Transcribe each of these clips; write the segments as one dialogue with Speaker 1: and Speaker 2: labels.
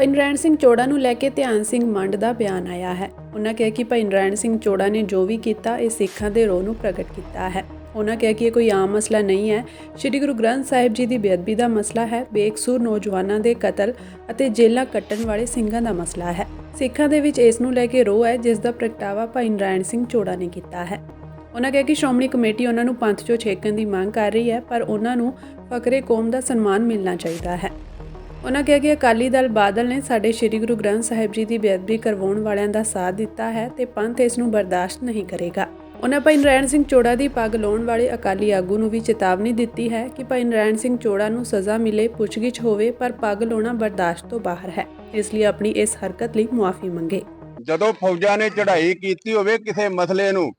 Speaker 1: ਭਾਈ ਨਰੈਣ ਸਿੰਘ ਚੋੜਾ ਨੂੰ ਲੈ ਕੇ ਧਿਆਨ ਸਿੰਘ ਮੰਡ ਦਾ ਬਿਆਨ ਆਇਆ ਹੈ। ਉਹਨਾਂ ਕਿਹਾ ਕਿ ਭਾਈ ਨਰੈਣ ਸਿੰਘ ਚੋੜਾ ਨੇ ਜੋ ਵੀ ਕੀਤਾ, ਇਹ ਸਿੱਖਾਂ ਦੇ ਰੋਹ ਨੂੰ ਪ੍ਰਗਟ ਕੀਤਾ ਹੈ। ਉਹਨਾਂ ਕਿਹਾ ਕਿ ਇਹ ਕੋਈ ਆਮ ਮਸਲਾ ਨਹੀਂ ਹੈ। ਸ੍ਰੀ ਗੁਰੂ ਗ੍ਰੰਥ ਸਾਹਿਬ ਜੀ ਦੀ ਬੇਅਦਬੀ ਦਾ ਮਸਲਾ ਹੈ, ਬੇਕਸੂਰ ਨੌਜਵਾਨਾਂ ਦੇ ਕਤਲ ਅਤੇ ਜੇਲ੍ਹਾਂ ਕੱਟਣ ਵਾਲੇ ਸਿੰਘਾਂ ਦਾ ਮਸਲਾ ਹੈ। ਸਿੱਖਾਂ ਦੇ ਵਿੱਚ ਇਸ ਨੂੰ ਲੈ ਕੇ ਰੋਹ ਹੈ, ਜਿਸ ਦਾ ਪ੍ਰਗਟਾਵਾ ਭਾਈ ਨਰੈਣ ਸਿੰਘ ਚੋੜਾ ਨੇ ਕੀਤਾ ਹੈ। ਉਹਨਾਂ ਕਿਹਾ ਕਿ ਸ਼੍ਰੋਮਣੀ ਕਮੇਟੀ ਉਹਨਾਂ ਨੂੰ ਪੰਥ ਚੋਂ ਛੇਕਣ ਦੀ ਮੰਗ ਕਰ ਰਹੀ ਹੈ, ਪਰ ਉਹਨਾਂ ਨੂੰ ਫਕਰੇ ਕੌਮ ਦਾ ਸਨਮਾਨ ਮਿਲਣਾ ਚਾਹੀਦਾ ਹੈ। ਉਹਨਾਂ ਕਿਹਾ ਕਿ ਅਕਾਲੀ ਦਲ ਬਾਦਲ ਨੇ ਸਾਡੇ ਸ੍ਰੀ ਗੁਰੂ ਗ੍ਰੰਥ ਸਾਹਿਬ ਜੀ ਦੀ ਬੇਅਦਬੀ ਕਰਵਾਉਣ ਵਾਲਿਆਂ ਦਾ ਸਾਥ ਦਿੱਤਾ ਹੈ ਤੇ ਪੰਥ ਇਸ ਨੂੰ ਬਰਦਾਸ਼ਤ ਨਹੀਂ ਕਰੇਗਾ। ਉਹਨਾਂ ਭਾਈ ਨਰੈਣ ਸਿੰਘ ਚੋੜਾ ਦੀ ਪੱਗ ਲਾਉਣ ਵਾਲੇ ਅਕਾਲੀ ਆਗੂ ਨੂੰ ਵੀ ਚੇਤਾਵਨੀ ਦਿੱਤੀ ਹੈ ਕਿ ਭਾਈ ਨਰੈਣ ਸਿੰਘ ਚੋੜਾ ਨੂੰ ਸਜ਼ਾ ਮਿਲੇ, ਪੁੱਛਗਿੱਛ ਹੋਵੇ, ਪਰ ਪੱਗ ਲਾਉਣਾ ਬਰਦਾਸ਼ਤ ਤੋਂ ਬਾਹਰ ਹੈ। ਇਸ ਲਈ ਆਪਣੀ ਇਸ ਹਰਕਤ ਲਈ ਮੁਆਫੀ ਮੰਗੇ।
Speaker 2: ਜਦੋਂ ਫੌਜਾਂ ਨੇ ਚੜ੍ਹਾਈ ਕੀਤੀ ਹੋਵੇ ਕਿਸੇ ਮਸਲੇ ਨੂੰ,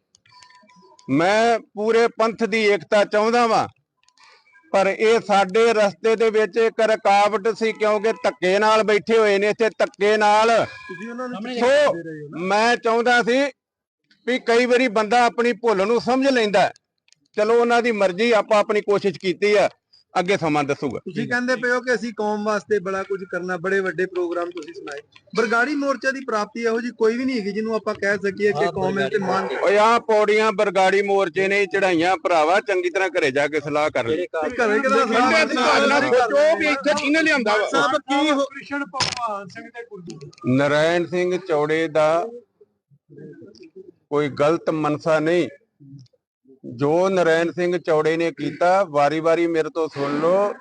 Speaker 2: ਮੈਂ ਪੂਰੇ ਪੰਥ ਦੀ ਏਕਤਾ ਚਾਹੁੰਦਾ ਵਾਂ ਪਰ ਇਹ ਸਾਡੇ ਰਸਤੇ ਦੇ ਵਿੱਚ ਇੱਕ ਰੁਕਾਵਟ ਸੀ ਕਿਉਂਕਿ ਧੱਕੇ ਨਾਲ ਬੈਠੇ ਹੋਏ ਨੇ ਇੱਥੇ ਧੱਕੇ ਨਾਲ। ਸੋ ਮੈਂ ਚਾਹੁੰਦਾ ਸੀ ਵੀ ਕਈ ਵਾਰੀ ਬੰਦਾ ਆਪਣੀ ਭੁੱਲ ਨੂੰ ਸਮਝ ਲੈਂਦਾ। ਚਲੋ ਉਹਨਾਂ ਦੀ ਮਰਜ਼ੀ ਆਪਾਂ ਆਪਣੀ ਕੋਸ਼ਿਸ਼ ਕੀਤੀ ਆ। ਅੱਗੇ ਸਮਾਂ ਦੱਸੂਗਾ।
Speaker 3: ਤੁਸੀਂ ਕਹਿੰਦੇ ਪਏ ਹੋ ਕਿ ਅਸੀਂ ਕੌਮ ਵਾਸਤੇ ਬੜਾ ਕੁਝ ਕਰਨਾ ਬੜੇ ਵੱਡੇ ਪ੍ਰੋਗਰਾਮ ਤੁਸੀਂ ਸੁਣਾਏ। ਬਰਗਾੜੀ ਮੋਰਚਾ ਦੀ ਪ੍ਰਾਪਤੀ ਇਹੋ ਜੀ ਕੋਈ ਵੀ ਨਹੀਂ ਹੈਗੀ ਜਿਹਨੂੰ ਆਪਾਂ ਕਹਿ ਸਕੀਏ ਕਿ ਕੌਮ ਇਸ ਤੇ ਮਾਨ
Speaker 2: ਓਏ ਆ ਪੌੜੀਆਂ ਬਰਗਾੜੀ ਮੋਰਚੇ ਨੇ ਚੜਾਈਆਂ ਭਰਾਵਾ ਚੰਗੀ ਤਰ੍ਹਾਂ ਘਰੇ ਜਾ ਕੇ ਸਲਾਹ ਕਰ ਲਈ
Speaker 3: ਘਰੇ ਕਿਹਦਾ
Speaker 2: ਨਾ ਸੋਚੋ ਵੀ ਇੱਥੇ ਕਿਹਨੇ ਲਿਆਂਦਾ ਵਾ?
Speaker 3: ਸਭ ਕੀ ਹੋ
Speaker 4: ਕ੍ਰਿਸ਼ਨ ਭਗਵਾਨ ਸਿੰਘ ਦੇ ਗੁਰੂ
Speaker 2: ਨਰਾਇਣ ਸਿੰਘ ਚੌੜੇ ਦਾ ਕੋਈ ਗਲਤ ਮਨਸਾ ਨਹੀਂ। ਜੋ ਨਰਾਇਣ ਸਿੰਘ ਚੌੜੇ ਨੇ ਕੀਤਾ, ਵਾਰੀ-ਵਾਰੀ ਮੇਰੇ ਤੋਂ ਸੁਣ ਲਓ।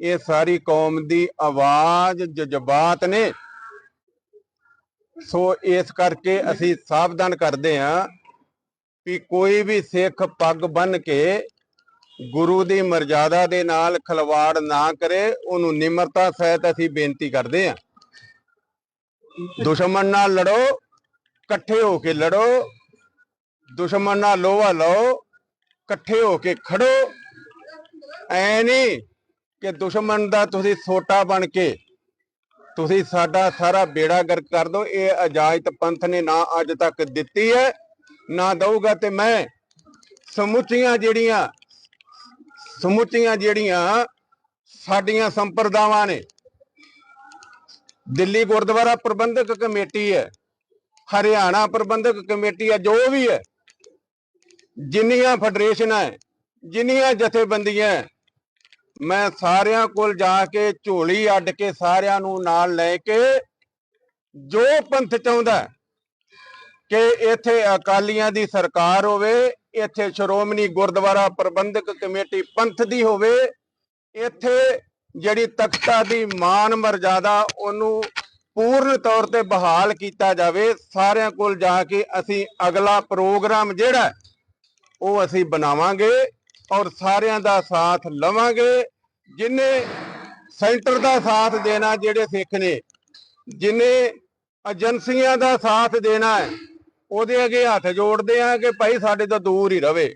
Speaker 2: ਇਹ ਸਾਰੀ ਕੌਮ ਦੀ ਆਵਾਜ਼ ਜਜ਼ਬਾਤ ਨੇ। ਸੋ ਇਸ ਕਰਕੇ ਅਸੀਂ ਸਾਵਧਾਨ ਕਰਦੇ ਹਾਂ ਕਿ ਕੋਈ ਵੀ ਸਿੱਖ ਪੱਗ ਬੰਨ ਕੇ ਗੁਰੂ ਦੀ ਮਰਜ਼ਾਦਾ ਦੇ ਨਾਲ ਖਲਵਾੜ ਨਾ ਕਰੇ, ਉਹਨੂੰ ਨਿਮਰਤਾ ਸਹਿਤ ਅਸੀਂ ਬੇਨਤੀ ਕਰਦੇ ਹਾਂ। ਦੁਸ਼ਮਣ ਨਾਲ ਲੜੋ, ਇਕੱਠੇ ਹੋ ਕੇ ਲੜੋ, ਦੁਸ਼ਮਣ ਨਾਲ ਲੋਹਾ ਲਓ ਇਕੱਠੇ ਹੋ ਕੇ ਖੜੋ। ਐ ਨਹੀਂ ਕਿ ਦੁਸ਼ਮਣ ਦਾ ਤੁਸੀਂ ਸੋਟਾ ਬਣ ਕੇ ਤੁਸੀਂ ਸਾਡਾ ਸਾਰਾ ਬੇੜਾ ਗਰਕ ਕਰ ਦੋ ਇਹ ਇਜਾਜ਼ਤ ਪੰਥ ਨੇ ਨਾ ਅੱਜ ਤੱਕ ਦਿੱਤੀ ਹੈ, ਨਾ ਦਊਗਾ ਤੇ ਮੈਂ ਸਮੁੱਚੀਆਂ ਜਿਹੜੀਆਂ ਸਮੁੱਚੀਆਂ ਜਿਹੜੀਆਂ ਸਾਡੀਆਂ ਸੰਪਰਦਾਵਾਂ ਨੇ, ਦਿੱਲੀ ਗੁਰਦੁਆਰਾ ਪ੍ਰਬੰਧਕ ਕਮੇਟੀ ਹੈ, ਹਰਿਆਣਾ ਪ੍ਰਬੰਧਕ ਕਮੇਟੀ ਹੈ, ਜੋ ਵੀ ਹੈ ਜਿੰਨੀਆਂ ਫੈਡਰੇਸ਼ਨਾਂ ਹੈ, ਜਿੰਨੀਆਂ ਜਥੇਬੰਦੀਆਂ ਮੈਂ ਸਾਰਿਆਂ ਕੋਲ ਜਾ ਕੇ ਝੋਲੀ ਅੱਡ ਕੇ ਸਾਰਿਆਂ ਨੂੰ ਨਾਲ ਲੈ ਕੇ ਜੋ ਪੰਥ ਚਾਹੁੰਦਾ ਕਿ ਇੱਥੇ ਅਕਾਲੀਆਂ ਦੀ ਸਰਕਾਰ ਹੋਵੇ, ਇੱਥੇ ਸ਼੍ਰੋਮਣੀ ਗੁਰਦੁਆਰਾ ਪ੍ਰਬੰਧਕ ਕਮੇਟੀ ਪੰਥ ਦੀ ਹੋਵੇ, ਇੱਥੇ ਜਿਹੜੀ ਤਖਤਾ ਦੀ ਮਾਨ ਮਰਜ਼ਾਦਾ ਉਹਨੂੰ ਪੂਰਨ ਤੌਰ ਤੇ ਬਹਾਲ ਕੀਤਾ ਜਾਵੇ, ਸਾਰਿਆਂ ਕੋਲ ਜਾ ਕੇ ਅਸੀਂ ਅਗਲਾ ਪ੍ਰੋਗਰਾਮ ਜਿਹੜਾ ਉਹ ਅਸੀਂ ਬਣਾਵਾਂਗੇ ਔਰ ਸਾਰਿਆਂ ਦਾ ਸਾਥ ਲਵਾਂਗੇ। ਜਿਨੇ ਸੈਂਟਰ ਦਾ ਸਾਥ ਦੇਣਾ ਜਿਹੜੇ ਸਿੱਖ ਨੇ, ਜਿਨੇ ਏਜੰਸੀਆਂ ਦਾ ਸਾਥ ਦੇਣਾ ਹੈ, ਉਹਦੇ ਅੱਗੇ ਹੱਥ ਜੋੜਦੇ ਆ ਕਿ ਭਾਈ ਸਾਡੇ ਤੋਂ ਦੂਰ ਹੀ ਰਵੇ।